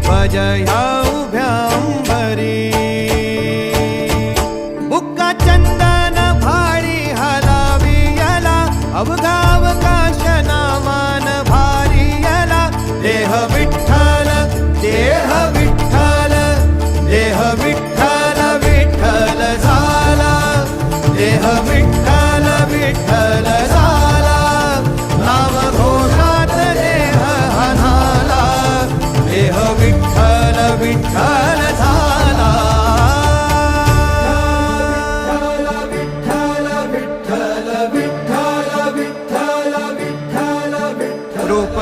घाले ध्वज ह्या उभ्या अंबरी। बुक्का चंदन भाळी हलावी याला अवघावकाश नामान भारी याला। देह विठ्ठल देह विठ्ठल देह विठ्ठल विठ्ठल झाला। देह विठ्ठल विठ्ठल झाला। विठ्ठल विठ्ठल झाला. विठ्ठल विठ्ठल विठ्ठल विठ्ठल विठ्ठल रूप